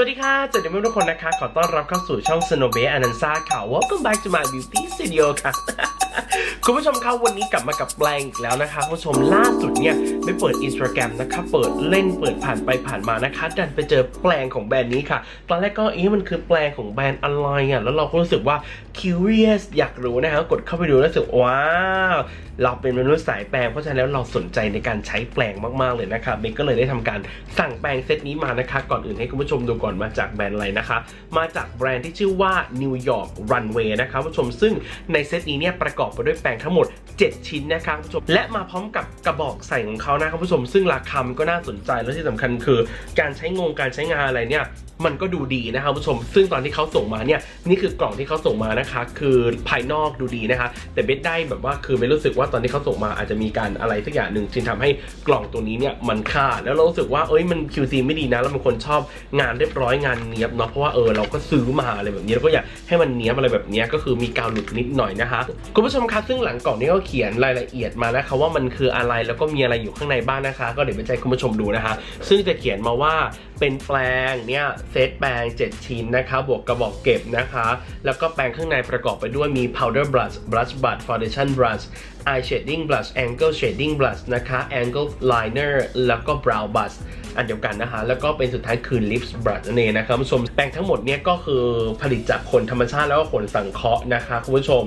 สวัสดีค่ะสวัสดีทุกคนนะคะ ขอต้อนรับเข้าสู่ช่อง Snow b a y a n a n s a ค่ะ Welcome back to my beauty studio ค่ะ คุณผู้ชมครับวันนี้กลับมากับแปลงอีกแล้วนะคะคุณผู้ชมล่าสุดเนี่ยไปเปิด Instagram นะคะเปิดเล่นเปิดผ่านไปผ่านมานะคะ ดันไปเจอแปลงของแบรนด์นี้ค่ะ ตอนแรกก็เอ๊ะมันคือแปลงของแบรนด์อะไรอะแล้วเราก็รู้สึกว่า curious อยากรู้นะคะกดเข้าไปดูแล้วรู้สึกว้าว เราเป็นมนุษย์สายแปลงเพราะฉะนั้นแล้วเราสนใจในการใช้แปลงมากๆเลยนะคะเบนก็เลยได้ทำการสั่งแปลงเซตนี้มานะคะก่อนอื่นให้คุณผู้ชมดูก่อนมาจากแบรนด์อะไรนะคะมาจากแบรนด์ที่ชื่อว่า New York Runway นะคะคุณผู้ชมซึ่งในเซตนี้เนี่ยประกอบไปด้วยแปลงทั้งหมด 7 ชิ้นนะคะคุณผู้ชมและมาพร้อมกับกระบอกใส่ของเขานะคุณผู้ชม ซึ่งราคาก็น่าสนใจและที่สำคัญคือการใช้งงการใช้งานอะไรเนี่ย มันก็ดูดีนะคะคุณผู้ชม ซึ่งตอนที่เขาส่งมาเนี่ยนี่คือกล่องที่เขาส่งมานะคะ คือภายนอกดูดีนะคะ แต่เบสได้แบบว่าคือเบสรู้สึกว่าตอนที่เขาส่งมาอาจจะมีการอะไรสักอย่างหนึ่งจึงทำให้กล่องตัวนี้เนี่ยมันขาดแล้วเรารู้สึกว่าเอ้ยมัน QC ไม่ดีนะ แล้วบางคนชอบงานเรียบร้อยงานเนี้ยบเนาะเพราะว่าเออเราก็ซื้อมาอะไรแบบนี้แล้วก็อยากให้มันเนี้ยบอะไรแบบนี้ก็คือมีกาวหลุดนิดหน่อยนะคะคุณผู้ชมคะซึ่งหลังกล่องนี้ก็เขียนรายละเอียดมานะคะว่ามันคืออะไรแล้วก็มีอะไรอยู่ข้างในบ้างนะคะ ก็เดี๋ยวเบสจคุณผู้ชมดูนะคะ ซึ่งจะเขียนมาว่าเป็นแปลงเนี่ยเซตแปรง7 ชิ้นนะคะบวกกระบอกเก็บนะคะ แล้วก็แปรงข้างในประกอบไปด้วยมี powder brush brush bud foundation brush eye shading brush angle shading brush นะคะ angle liner แล้วก็ brow brush อันเดียวกันนะคะ แล้วก็เป็นสุดท้ายคือ lips brush นั่นเองนะครับคุณผู้ชมแปรงทั้งหมดเนี่ยก็คือผลิตจากขนธรรมชาติแล้วก็ขนสังเคราะห์นะคะคุณผู้ชม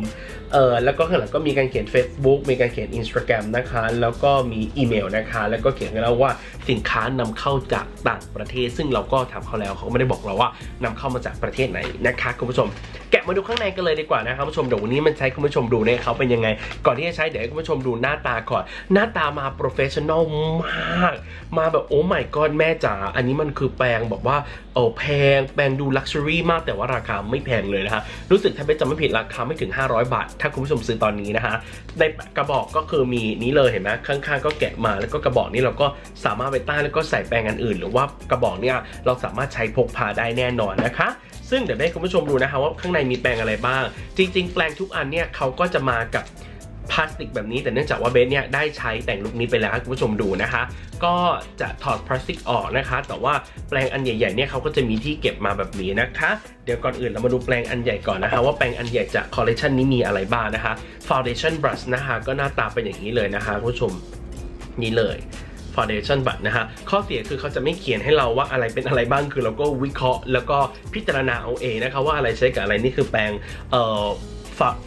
เออแล้วก็ข้างหลังก็มีการเขียน Facebook มีการเขียน Instagram นะคะ แล้วก็มีอีเมลนะคะ แล้วก็เขียนกันแล้วว่าสินค้านำเข้าจากต่างประเทศ ซึ่งเราก็ถามเขาแล้วเขาไม่ได้บอกเราว่านำเข้ามาจากประเทศไหนนะคะคุณผู้ชม แกะมาดูข้างในกันเลยดีกว่านะครับคุณผู้ชมเดี๋ยววันนี้มันใช้คุณผู้ชมดูเนี่ยเขาเป็นยังไง ก่อนที่จะใช้เดี๋ยวให้คุณผู้ชมดูหน้าตาก่อน หน้าตามาโปรเฟชชั่นอลมาก มาแบบโอ้ my god แม่จ๋าอันนี้มันคือแปลงแบบว่าโอ้แพงแปลงดูลักชัวรี่มากแต่ว่าราคาไม่แพงเลยนะคะรู้สึกถ้าเป็นจำไม่ผิดราคาไม่ถึง 500 บาท ถ้าคุณผู้ชมซื้อตอนนี้นะคะในกระบอกก็คือมีนี้เลยเห็นไหมข้างๆ ก็แกะมาแล้วก็กระบอกนี้เราก็สามารถไปตั้งแล้วก็ใส่แปลงอันอื่น หรือว่ากระบอกเนี่ยเราสามารถใช้พกพาได้แน่นอนนะคะซึ่งเดี๋ยวให้คุณผู้ชมดูนะคะว่าข้างในมีแปลงอะไรบ้าง จริง ๆ แปลงทุกอันเนี่ยเขาก็จะมากับ พลาสติกแบบนี้แต่เนื่องจากว่าเบสเนี่ยได้ใช้แต่งลุคนี้ไปแล้วให้คุณผู้ชมดูนะคะ ก็จะถอดพลาสติกออกนะคะ แต่ว่าแปลงอันใหญ่ๆเนี่ยเขาก็จะมีที่เก็บมาแบบนี้นะคะ เดี๋ยวก่อนอื่นเรามาดูแปลงอันใหญ่ก่อนนะคะ ว่าแปลงอันใหญ่จากคอลเลคชันนี้มีอะไรบ้างนะคะ Foundation Brush นะคะก็หน้าตาเป็นอย่างนี้เลยนะคะคุณผู้ชมนี่เลย Foundation บัตนะฮะข้อเสียคือเขาจะไม่เขียนให้เราว่าอะไรเป็นอะไรบ้างคือเราก็วิเคราะห์ แล้วก็พิจารณาเอาเองนะคะว่าอะไรใช้กับอะไรนี่คือแปรงเอ่อ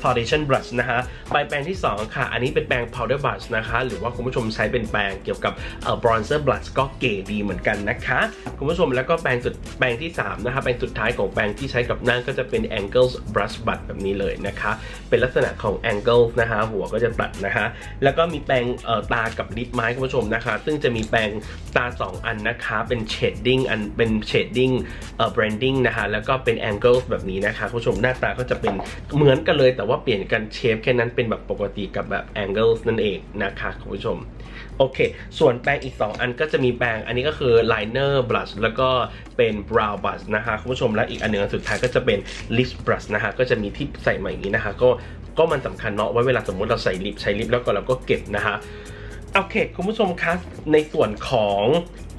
foundation brush นะฮะใบแปรงที่ 2 ค่ะ อันนี้เป็นแปรง powder brush นะคะ หรือว่าคุณผู้ชมใช้เป็นแปรงเกี่ยวกับเอ่อ bronzer brush ก็เก๋ดีเหมือนกันนะคะ คุณผู้ชมแล้วก็แปรงสุดแปรงที่ 3 นะคะแปรงสุดท้ายของแปรงที่ใช้กับหน้าก็จะเป็น angles brush บัตแบบนี้เลยนะคะ เป็นลักษณะของ angles นะคะ หัวก็จะตัดนะคะ แล้วก็มีแปรงเอ่อตากับลิปไม้คุณผู้ชมนะคะ ซึ่งจะมีแปรงตา 2 อันนะคะ เป็น shading อันเป็น shading เอ่อ branding นะคะ แล้วก็เป็น angles แบบนี้นะคะคุณผู้ชมหน้าตาก็จะเป็นเหมือนกันเลยแต่ว่าเปลี่ยนกันเชฟแค่นั้นเป็นแบบปกติกับแบบ angles นั่นเองนะคะคุณผู้ชม โอเค ส่วนแปรงอีก 2 อันก็จะมีแปรงอันนี้ก็คือ liner brush แล้วก็เป็น brow brush นะคะคุณผู้ชมและอีกอันหนึงสุดท้ายก็จะเป็น lip brush นะคะก็จะมีที่ใส่มาอย่างนี้นะคะก็ก็มันสำคัญเนาะไว้เวลาสมมติเราใส่ลิปใช้ลิปแล้วก็เราก็เก็บนะคะ โอเค คุณผู้ชมคะในส่วนของ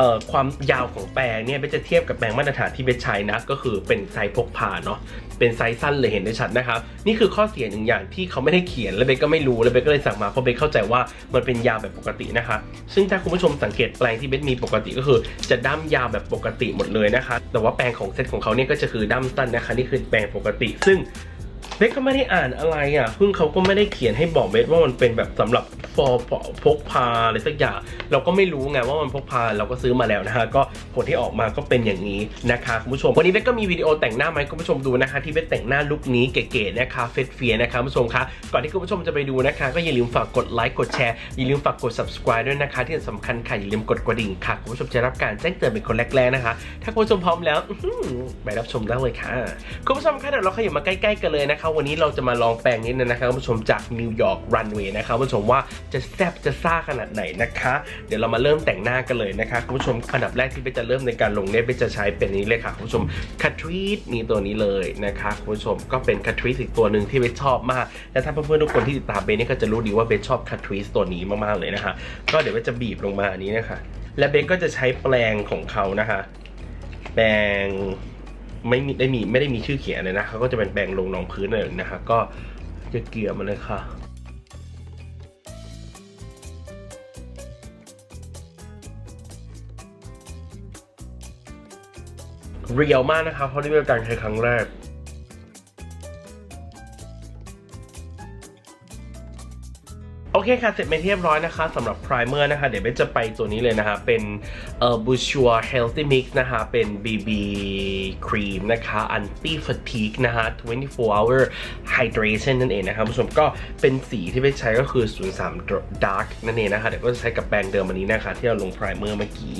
ออความยาวของแปรงเนี่ยเบสจะเทียบกับแปรงมาตรฐานที่เบสใช้นะก็คือเป็นไซส์พกพาเนาะเป็นไซส์สั้นเลยเห็นได้ชัดนะครับ นี่คือข้อเสียหนึ่งอย่างที่เขาไม่ได้เขียนและเบสก็ไม่รู้และเบสก็เลยสั่งมาเพราะเบสเข้าใจว่ามันเป็นยาวแบบปกตินะคะ ซึ่งถ้าคุณผู้ชมสังเกตแปรงที่เบสมีปกติก็คือ จะด้ามยาวแบบปกติหมดเลยนะคะ แต่ว่าแปรงของเซตของเขาเนี่ยก็จะคือด้ามสั้นนะคะ นี่คือแปรงปกติ ซึ่งเบสก็ไม่ได้อ่านอะไรอะเพึ่งเขาก็ไม่ได้เขียนให้บอกเบสว่ามันเป็นแบบสำหรับ for พกพาอะไรสักอย่าง เราก็ไม่รู้ไงว่ามันพกพาเราก็ซื้อมาแล้วนะฮะก็ผลที่ออกมาก็เป็นอย่างนี้นะคะคุณผู้ชม วันนี้เบสก็มีวิดีโอแต่งหน้ามาให้คุณผู้ชมดูนะคะ ที่เบสแต่งหน้าลุคนี้เก๋ๆนะคะเฟสเฟียนะคะคุณผู้ชมคะก่อนที่คุณผู้ชมจะไปดูนะคะ ก็อย่าลืมฝากกดไลค์กดแชร์อย่าลืมฝากกด subscribe ด้วยนะคะ ที่สำคัญค่ะอย่าลืมกดกระดิ่งค่ะคุณผู้ชมจะรับการแจ้งเตือนเป็นคนแรกๆนะคะ ถ้าคุณผู้ชมพร้อมแล้วไปรับชมได้เลยค่ะคุณผู้ชมคะเดี๋ยวเราขยับมาใกล้ๆกันเลยนะคะ วันนี้เราจะมาลองแปลงนี้นะครับคุณผู้ชมจากนิวยอร์กรันเวย์นะคะคุณผู้ชมว่าจะแซ่บจะซ่าขนาดไหนนะคะ เดี๋ยวเรามาเริ่มแต่งหน้ากันเลยนะคะคุณผู้ชมอันดับแรกที่เบสจะเริ่มในการลงเนี่ยเบจะใช้เป็นนี้เลยค่ะคุณผู้ชมคัทรีสนี่ตัวนี้เลยนะคะคุณผู้ชมก็เป็นคัทรีสอีกตัวหนึ่งที่เบสชอบมากและถ้าเพื่อนๆทุกคนที่ติดตามเบสเนี่ยก็จะรู้ดีว่าเบสชอบคัทรีสตัวนี้มากๆเลยนะคะ ก็เดี๋ยวเบสจะบีบลงมาอันนี้นะคะ และเบสก็จะใช้แปรงของเขานะคะแปรงไม่มีได้มีไม่ได้มีชื่อเขียนเลยนะเขาก็จะเป็นแปรงลงรองพื้นเลยนะคะ ก็จะเกลี่ยมาเลยค่ะ เรียวมากนะครับเพราะนี่เป็นการใช้ครั้งแรกโอเคค่ะ เสร็จไปเรียบร้อยนะคะสำหรับ primer นะคะ เดี๋ยวเบนจะไปตัวนี้เลยนะคะ เป็นเอ่อ Bourjois Healthy Mix นะคะ เป็น BB Cream นะคะ Anti Fatigue นะคะ 24 hour hydration นั่นเองนะครับผู้ชมก็เป็นสีที่เบนใช้ก็คือ 03 Dark นั่นเองนะคะ เดี๋ยวก็จะใช้กับแปรงเดิมอันนี้นะคะ ที่เราลง primer เมื่อกี้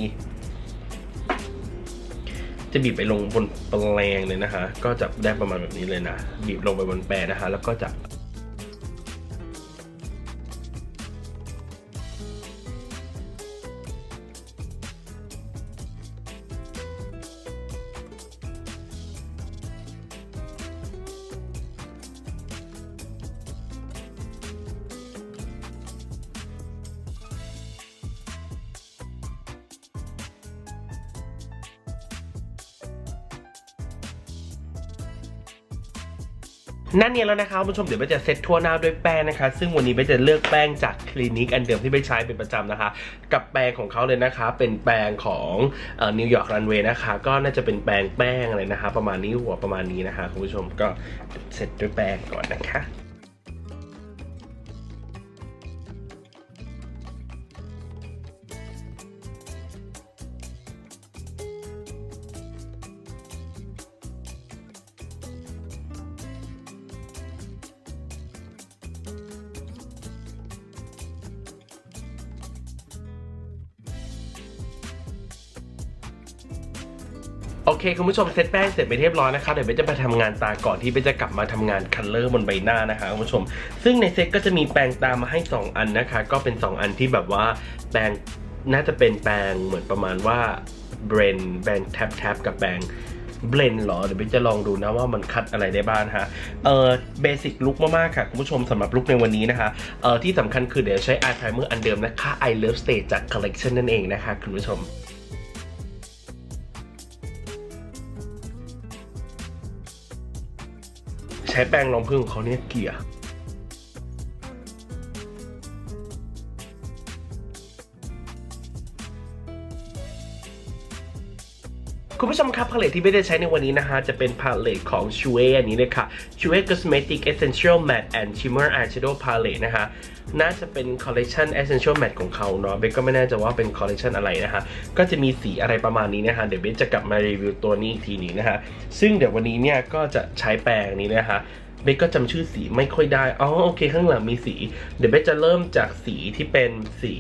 จะบีบไปลงบนแปรงเลยนะคะ ก็จะได้ประมาณแบบนี้เลยนะ บีบลงไปบนแปรงนะคะ แล้วก็จะ นั่นเนี่ยแล้วนะคะคุณผู้ชมเดี๋ยวเบจะเซตทั่วหน้าด้วยแป้งนะคะ ซึ่งวันนี้เบจะเลือกแป้งจากคลินิกอันเดิมที่เบใช้เป็นประจำนะคะ กับแป้งของเขาเลยนะคะ เป็นแป้งของนิวยอร์กรันเวย์นะคะ ก็น่าจะเป็นแป้งแป้งอะไรนะคะ ประมาณนี้หัวประมาณนี้นะคะคุณผู้ชมก็เซตด้วยแป้งก่อนนะคะ โอเคคุณผู้ชมเซตแป้งเสร็จไปเรียบร้อยนะคะเดี๋ยวเบนจะไปทำงานตาก่อนที่เบนจะกลับมาทำงานคัลเลอร์บนใบหน้านะคะคุณผู้ชม ซึ่งในเซตก็จะมีแปรงตามาให้ 2 อันนะคะ ก็เป็น 2 อันที่แบบว่าแปรงน่าจะเป็นแปรงเหมือนประมาณว่าเบรนแบนแท็บแท็บกับแปรงเบลนหรอเดี๋ยวเบนจะลองดูนะว่ามันคัดอะไรได้บ้างฮะเออเบสิกลุกมากๆค่ะคุณผู้ชมสำหรับลุกในวันนี้นะคะเออที่สำคัญคือเดี๋ยวใช้ eye primer อันเดิมนะคะ I Love Stay จาก Collection นั่นเองนะคะคุณผู้ชม ช้แป้งรองพื้นของเขาเนี่ยเกลี่ย คุณผู้ชมครับพาเลตที่ไม่ได้ใช้ในวันนี้นะฮะ จะเป็นพาเลตของ s h u e อันนี้เลยค่ะ s h u e Cosmetic Essential Matte and Shimmer Eyeshadow Palette นะคะน่าจะเป็นคอลเล c ชัน Essential Matte ของเขาเนาะเบนก็ไม่แน่ใจว่าเป็นคอลเล c ชันอะไรนะคะก็จะมีสีอะไรประมาณนี้นะคะเดี๋ยวเบนจะกลับมารีวิวตัวนี้อีกทีนี้นะคะซึ่งเดี๋ยววันนี้เนี่ยก็จะใช้แปรงนี้นะคะเบสก็จำชื่อสีไม่ค่อยได้ อ๋อโอเค ข้างหลังมีสี เดี๋ยวเบสจะเริ่มจากสีที่เป็นสี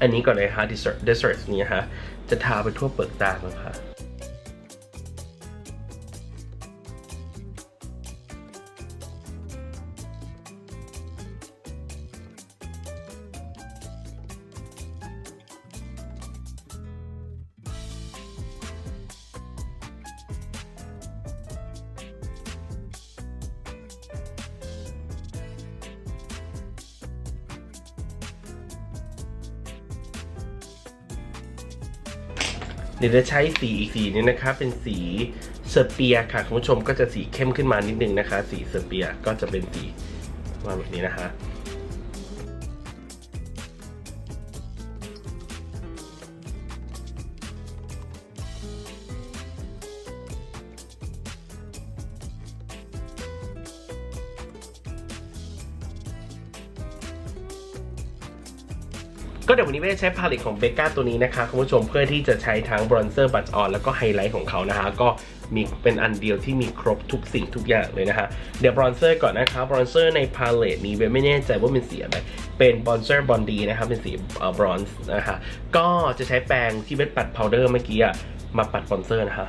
อันนี้ก่อนเลยฮะ desert desert นี้ฮะ จะทาไปทั่วเปลือกตาก่อนค่ะ ดี๋ยวจะใช้สีอีกสีนี้นะคะ เป็นสีเซเปียค่ะคุณผู้ชมก็จะสีเข้มขึ้นมานิดนึงนะคะ สีเซเปียก็จะเป็นสีว่าแบบนี้นะคะ ก็เดี๋ยววันนี้ไม่ได้ใช้พาเลตของเบก้าตัวนี้นะคะคุณผู้ชมเพื่อที่จะใช้ทั้งบรอนเซอร์บัตออนแล้วก็ไฮไลท์ของเขานะคะก็มีเป็นอันเดียวที่มีครบทุกสิ่งทุกอย่างเลยนะคะเดี๋ยวบรอนเซอร์ก่อนนะคะบรอนเซอร์ในพาเลตนี้เบไม่แน่ใจว่าเป็นสีอะไรเป็นบรอนเซอร์บอนดีนะคะเป็นสีบรอนซ์นะคะก็จะใช้แปรงที่เบนปัดพาวเดอร์เมื่อกี้อะมาปัดบรอนเซอร์นะคะ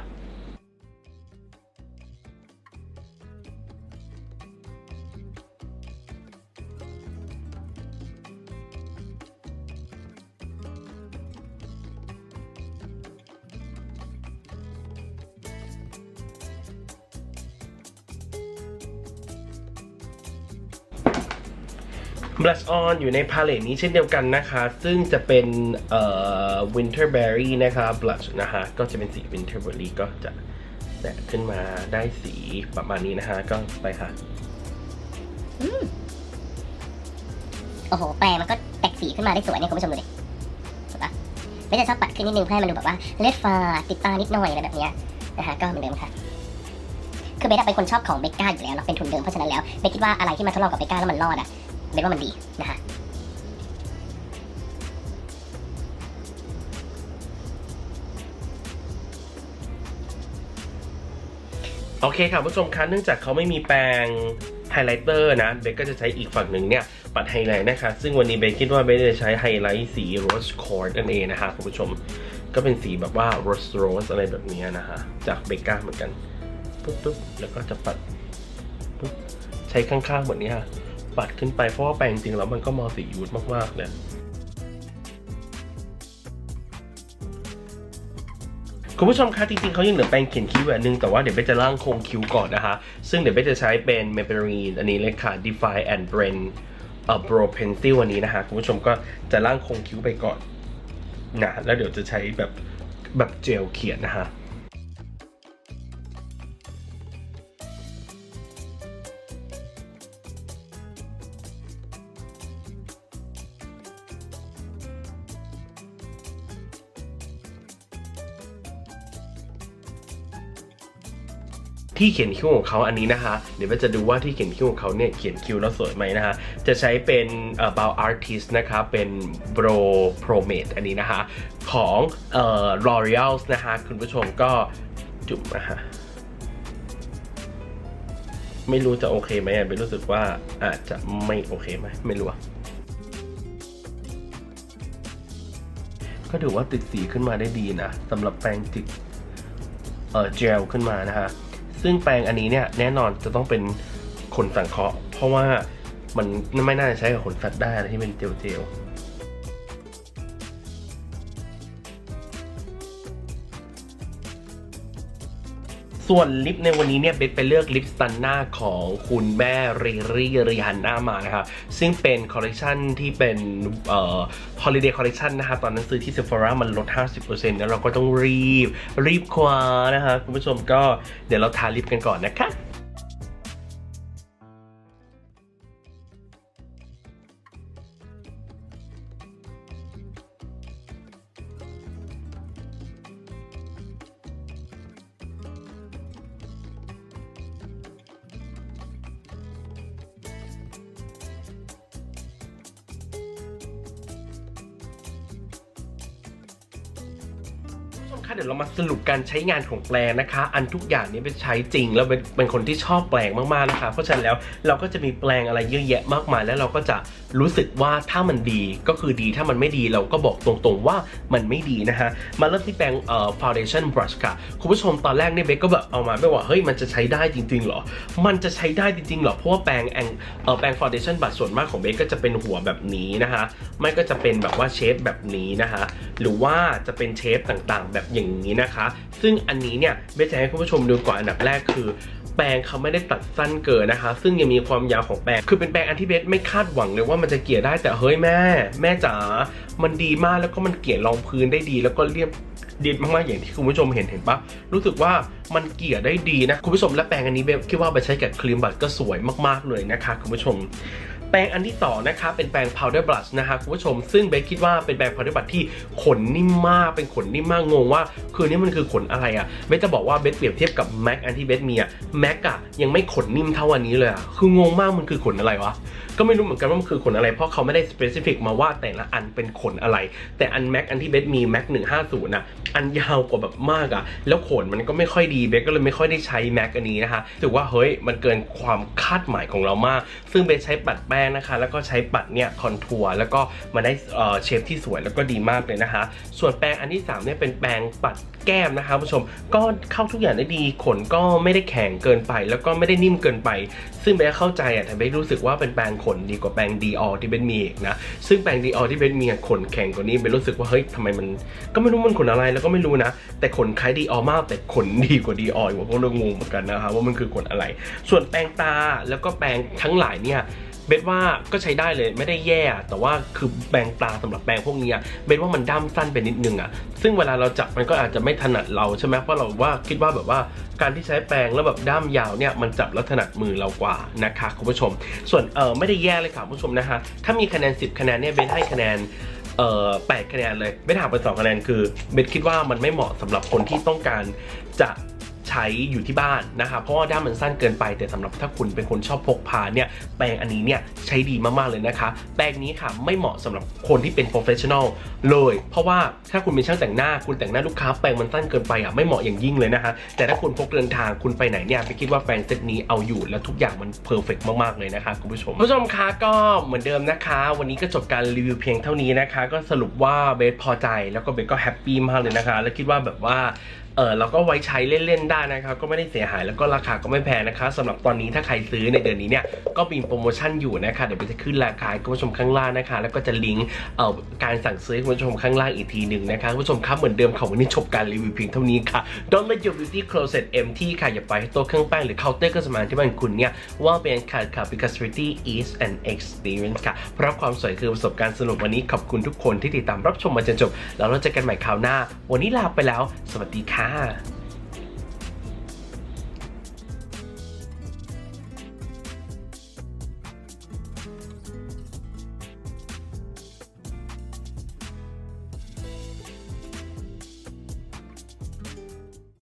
blush on อยู่ในพาเลตนี้เช่นเดียวกันนะคะ ซึ่งจะเป็นเอ่อ winterberry นะคะ blush นะคะก็จะเป็นสี winterberry ก็จะแตะขึ้นมาได้สีประมาณนี้นะคะก็ไปค่ะโอ้โห แปลงมันก็แตกสีขึ้นมาได้สวยเนี่ยคุณผู้ชมดูดิถูกปะไม่จะชอบปัดขึ้นนิดนึงเพื่อให้มันดูแบบว่าเล็ดฟ้าติดตานิดหน่อยอะไรแบบเนี้ยนะคะก็เหมือนเดิมค่ะ คือเบสเป็นคนชอบของเบกก้าอยู่แล้วเนาะเป็นทุนเดิมเพราะฉะนั้นแล้วเบสคิดว่าอะไรที่มันทดลองกับเบกก้าแล้วมันรอดอะ เบสว่ามันดีนะคะโอเคค่ะผู้ชมคะเนื่องจากเขาไม่มีแปรงไฮไลท์เตอร์นะเบคก็จะใช้อีกฝั่งหนึ่งเนี่ย ปัดไฮไลท์นะคะ ซึ่งวันนี้เบคคิดว่าเบคจะใช้ไฮไลท์สีโรสคอร์ดนั่นเองนะคะคุณผู้ชมก็เป็นสีแบบว่าโรสโรสอะไรแบบนี้นะคะจากเบก้าเหมือนกันปุ๊บปุ๊บแล้วก็จะปัดปุ๊บใช้ข้างๆแบบนี้ค่ะ ปัดขึ้นไปเพราะว่าแปรงจริงแล้วมันก็มอสียูดมากๆเลยคุณผู้ชมคะจริงๆเขายังเหลือแปรงเขียนคิ้วอันนึง แต่ว่าเดี๋ยวเบจะล่างโครงคิ้วก่อนนะคะ ซึ่งเดี๋ยวเบจะใช้เป็น Maybelline อันนี้เลยค่ะ Define and Blend เอ่อ Brow Pencil อันนี้นะคะ คุณผู้ชมก็จะล่างโครงคิ้วไปก่อนนะแล้วเดี๋ยวจะใช้แบบแบบเจลเขียนนะคะ ที่เขียนคิ้วของเขาอันนี้นะคะ เดี๋ยวเราจะดูว่าที่เขียนคิ้วของเขาเนี่ยเขียนคิ้วแล้วสวยไหมนะคะจะใช้เป็นเอ่อ Bow Artist นะคะเป็น Bro Promate อันนี้นะคะของเอ่อ L'Oreal นะคะคุณผู้ชมก็จุ่มนะคะไม่รู้จะโอเคไหมอะไม่รู้สึกว่าอาจจะไม่โอเคไหมไม่รู้ก็ถือว่าติดสีขึ้นมาได้ดีนะสำหรับแปรงติดเอ่อเจลขึ้นมานะฮะ ซึ่งแปรงอันนี้เนี่ยแน่นอนจะต้องเป็นขนสังเคราะห์ เพราะว่ามันไม่น่าจะใช้กับขนสัตว์ได้ที่เป็นเจลเจล ส่วนลิปในวันนี้เนี่ยเบสไปเลือกลิปสตันหน้าของคุณแม่รีรี่ริฮันน่ามานะครับซึ่งเป็นคอลเลคชันที่เป็นเอ่อฮอลิเดย์คอลเลคชันนะคะตอนนั้นซื้อที่เซฟอร่ามันลด 50%แล้วเราก็ต้องรีบรีบคว้านะคะคุณผู้ชมก็เดี๋ยวเราทาลิปกันก่อนนะคะ คุณผู้ชมคะเดี๋ยวเรามาสรุปการใช้งานของแปลงนะคะ อันทุกอย่างนี้เป็นใช้จริงแล้วเป็นเป็นคนที่ชอบแปลงมากๆนะคะ เพราะฉะนั้นแล้วเราก็จะมีแปลงอะไรเยอะแยะมากมาย แล้วเราก็จะ รู้สึกว่าถ้ามันดีก็คือดีถ้ามันไม่ดีเราก็บอกตรงๆว่ามันไม่ดีนะคะมาเริ่มที่แปรงเอ่อ foundation brush ค่ะ คุณผู้ชมตอนแรกเนี่ยเบคก็แบบเอามาไม่ว่า เฮ้ย มันจะใช้ได้จริงๆหรอ มันจะใช้ได้จริงๆหรอ เพราะว่าแปรงแองเอ่อแปรง foundation brush ส่วนมากของเบคก็จะเป็นหัวแบบนี้นะคะไม่ก็จะเป็นแบบว่าเชฟแบบนี้นะคะหรือว่าจะเป็นเชฟต่างๆ แบบอย่างนี้นะคะ ซึ่งอันนี้เนี่ยเบสจะให้คุณผู้ชมดูก่อนอันดับแรกคือ แปรงเขาไม่ได้ตัดสั้นเกินนะคะ ซึ่งยังมีความยาวของแปรงคือเป็นแปรงอันที่เบสไม่คาดหวังเลยว่ามันจะเกลี่ยได้แต่เฮ้ยแม่ แม่จ๋ามันดีมากแล้วก็มันเกลี่ยรองพื้นได้ดี แล้วก็เรียบดีมากๆอย่างที่คุณผู้ชมเห็นเห็นปะรู้สึกว่ามันเกี่ยได้ดีนะคุณผู้ชมและแปรงอันนี้เบสคิดว่าไปใช้กับครีมบัตก็สวยมากๆเลยนะคะคุณผู้ชม แปรงอันที่สองนะคะเป็นแปรง powder brush นะคะคุณผู้ชม ซึ่งเบสคิดว่าเป็นแปรง powder brush ที่ขนนิ่มมากเป็นขนนิ่มมากงงว่า คือนี่มันคือขนอะไรอะ่ะเบสจะบอกว่าเบสเปรียบเทียบกับ MAC อันที่เบสมีอะ่ะ MAC อะ่ะยังไม่ขนนิ่มเท่าอันนี้เลยอะ่ะคืองงมากมันคือขนอะไรวะก็ไม่รู้เหมือนกันว่ามันคือขนอะไร เพราะเขาไม่ได้ specific มาว่าแต่ละอันเป็นขนอะไร แต่อัน MAC อันที่เบสมี MAC 150น่ะอันยาวกว่าแบบมากอะ่ะ แล้วขนมันก็ไม่ค่อยดีเบสก็เลยไม่ค่อยได้ใช้ MAC อันนี้นะคะถือว่าเฮ้ยมันเกินความคาดหมายของเรามาก ซึ่งเบสใช้ปัดแป้งนะคะ แล้วก็ใช้ปัดเนี่ยคอนทัวร์แล้วก็มาได้เชฟที่สวยแล้วก็ดีมากเลยนะคะ ส่วนแปรงอันที่สามเนี่ยเป็นแปรงปัดแก้มนะคะผู้ชมก็เข้าทุกอย่างได้ดีขนก็ไม่ได้แข็งเกินไป แล้วก็ไม่ได้นิ่มเกินไป ซึ่งเบสเข้าใจอะแต่เบสรู้สึกว่าเป็นแปรงขนดีกว่าแปรงดีออที่เบสมีอีกนะซึ่งแปรงดีออที่เบสมีขนแข็งกว่านี้เบสรู้สึกว่าเฮ้ยทำไมมัน ก็ไม่รู้มันขนอะไรแล้วก็ไม่รู้นะ แต่ขนคล้ายดีออมากแต่ขนดีกว่าดีอออยู่เพราะเรางงเหมือนกันนะคะว่ามันคือขนอะไร ส่วนแปรงตาแล้วก็แปรงทั้งหลายเนี่ย เบสว่าก็ใช้ได้เลยไม่ได้แย่ แต่ว่าคือแปรงตาสำหรับแปรงพวกนี้เบสว่ามันด้ามสั้นไปนิดนึงอะซึ่งเวลาเราจับมันก็อาจจะไม่ถนัดเราใช่ไหมเพราะเราว่าคิดว่าแบบว่าการที่ใช้แปรงแล้วแบบด้ามยาวเนี่ยมันจับแล้วถนัดมือเรากว่านะคะคุณผู้ชม ส่วนเออไม่ได้แย่เลยค่ะคุณผู้ชมนะคะถ้ามีคะแนน 10 คะแนนเนี่ยเบสให้คะแนนเอ่อแปดคะแนนเลยเบสหักไปสองคะแนนคือเบสคิดว่ามันไม่เหมาะสำหรับคนที่ต้องการจะ ใช้อยู่ที่บ้านนะคะเพราะว่าด้ามมันสั้นเกินไปแต่สำหรับถ้าคุณเป็นคนชอบพกพาเนี่ยแปรงอันนี้เนี่ยใช้ดีมากๆเลยนะคะ แปรงนี้ค่ะไม่เหมาะสำหรับคนที่เป็น professional เลย เพราะว่าถ้าคุณเป็นช่างแต่งหน้าคุณแต่งหน้าลูกค้าแปรงมันสั้นเกินไปอะไม่เหมาะอย่างยิ่งเลยนะคะ แต่ถ้าคุณพกเดินทางคุณไปไหนเนี่ยไปคิดว่าแปรงเซตนี้เอาอยู่แล้วทุกอย่างมันเพอร์เฟกมากๆเลยนะคะคุณผู้ชมคุณผู้ชมคะก็เหมือนเดิมนะคะ วันนี้ก็จบการรีวิวเพียงเท่านี้นะคะ ก็สรุปว่าเบสพอใจแล้วก็เบสก็แฮปปี้มากเลยนะคะ แล้วคิดว่าแบบว่า เออเราก็ไว้ใช้เล่นๆได้นะครับ ก็ไม่ได้เสียหายแล้วก็ราคาก็ไม่แพงนะคะสำหรับตอนนี้ถ้าใครซื้อในเดือนนี้เนี่ยก็มีโปรโมชั่นอยู่นะคะเดี๋ยวไปจะขึ้นราคาให้คุณผู้ชมข้างล่างนะคะ แล้วก็จะลิงก์เอ่อการสั่งซื้อให้คุณผู้ชมข้างล่างอีกทีหนึ่งนะคะคุณผู้ชมครับเหมือนเดิมค่ะวันนี้จบการรีวิวเพียงเท่านี้ค่ะ Don't let your beauty closet empty ค่ะอย่าไปให้โต๊ะเครื่องแป้งหรือเคาน์เตอร์เครื่องสำอางที่บ้านคุณเนี่ยว่าเป็นขาดค่ะ because beauty is an experience ค่ะ เพราะความสวยคือประสบการณ์สนุกวันนี้ขอบคุณทุกคนที่ติดตามรับชมมาจนจบ แล้วเราเจอกันใหม่คราวหน้า วันนี้ลาไปแล้ว สวัสดีค่ะา